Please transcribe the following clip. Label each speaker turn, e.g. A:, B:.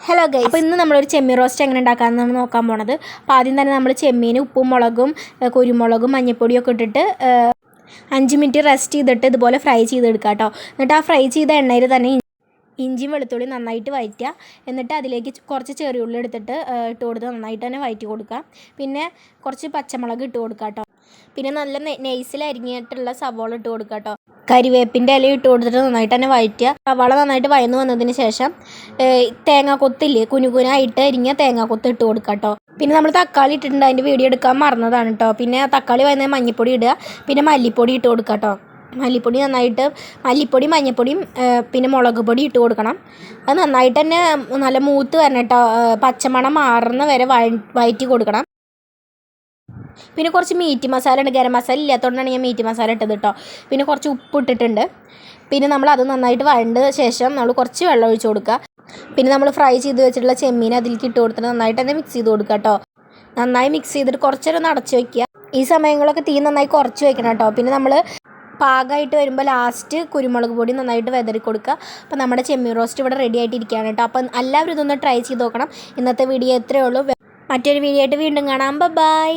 A: Hello guys അപ്പോൾ ഇന്ന് നമ്മളൊരു ചെമ്മീൻ റോസ്റ്റ് എങ്ങനെ ഉണ്ടാക്കാമെന്ന് നമ്മൾ നോക്കാൻ പോണത്. അപ്പോൾ ആദ്യം തന്നെ നമ്മൾ ചെമ്മീൻ ഉപ്പും മുളകും കുരുമുളകും മഞ്ഞൾപ്പൊടിയും ഒക്കെ ഇട്ടിട്ട് അഞ്ച് മിനിറ്റ് റെസ്റ്റ് ചെയ്തിട്ട് ഇതുപോലെ ഫ്രൈ ചെയ്തെടുക്കുക കേട്ടോ എന്നിട്ട് ആ ഫ്രൈ ചെയ്ത എണ്ണയിൽ തന്നെ ഇഞ്ചിയും വെളുത്തുള്ളി നന്നായിട്ട് വഴറ്റുക എന്നിട്ട് അതിലേക്ക് കുറച്ച് ചെറിയുള്ളി എടുത്തിട്ട് ഇട്ട് കൊടുത്ത് നന്നായിട്ട് തന്നെ വഴറ്റി കൊടുക്കുക പിന്നെ കുറച്ച് പച്ചമുളക് ഇട്ട് കൊടുക്കുക കേട്ടോ പിന്നെ നല്ല നെയ്സിൽ അരിഞ്ഞിട്ടുള്ള സവോള ഇട്ട് കൊടുക്കുക കേട്ടോ കരിവേപ്പിന്റെ ഇല ഇട്ട് കൊടുത്തിട്ട് നന്നായിട്ട് തന്നെ വഴറ്റുക. സവാള നന്നായിട്ട് വയന്ന് വന്നതിന് ശേഷം തേങ്ങാക്കൊത്തില്ലേ കുനുകുനായിട്ട് അരിഞ്ഞ തേങ്ങാക്കൊത്ത് ഇട്ട് കൊടുക്കുക കേട്ടോ. പിന്നെ നമ്മൾ തക്കാളി ഇട്ടിട്ടുണ്ട് അതിന്റെ വീഡിയോ എടുക്കാൻ മറന്നതാണ് കേട്ടോ. പിന്നെ തക്കാളി വയന്ന മഞ്ഞൾപ്പൊടി ഇടുക പിന്നെ മല്ലിപ്പൊടി ഇട്ട് കൊടുക്കുക കേട്ടോ. മല്ലിപ്പൊടി നന്നായിട്ട് മല്ലിപ്പൊടി മഞ്ഞൾപ്പൊടിയും പിന്നെ മുളക് പൊടി ഇട്ട് കൊടുക്കണം. അത് നന്നായിട്ട് തന്നെ നല്ല മൂത്ത് വരണം കേട്ടോ. പച്ചമണം മാറുന്ന വരെ വഴ വഴറ്റി കൊടുക്കണം. പിന്നെ കുറച്ച് മീറ്റ് മസാല ഉണ്ട് ഗരം മസാല ഇല്ലാത്തതുകൊണ്ടാണ് ഞാൻ മീറ്റ് മസാല ഇട്ടത് കേട്ടോ പിന്നെ കുറച്ച് ഉപ്പ് ഇട്ടിട്ടുണ്ട്. പിന്നെ നമ്മൾ അത് നന്നായിട്ട് വഴണ്ട ശേഷം നമ്മൾ കുറച്ച് വെള്ളം ഒഴിച്ച് കൊടുക്കുക. പിന്നെ നമ്മൾ ഫ്രൈ ചെയ്ത് വെച്ചിട്ടുള്ള ചെമ്മീൻ അതിലേക്ക് ഇട്ട് കൊടുത്തിട്ട് നന്നായിട്ട് തന്നെ മിക്സ് ചെയ്ത് കൊടുക്കുക കേട്ടോ നന്നായി മിക്സ് ചെയ്തിട്ട് കുറച്ച് നേരം അടച്ച് വയ്ക്കുക ഈ സമയങ്ങളൊക്കെ തീ നന്നായി കുറച്ച് വെക്കണം കേട്ടോ പിന്നെ നമ്മൾ പാകമായിട്ട് വരുമ്പോൾ ലാസ്റ്റ് കുരുമുളക് പൊടി നന്നായിട്ട് വെതറി കൊടുക്കുക. അപ്പോൾ നമ്മുടെ ചെമ്മീൻ റോസ്റ്റ് ഇവിടെ റെഡി ആയിട്ട് ഇരിക്കുകയാണ് കേട്ടോ അപ്പം എല്ലാവരും ഇതൊന്ന് ട്രൈ ചെയ്ത് നോക്കണം. ഇന്നത്തെ വീഡിയോ എത്രയേ ഉള്ളൂ. മറ്റൊരു വീഡിയോ ആയിട്ട് വീണ്ടും കാണാം. ബൈ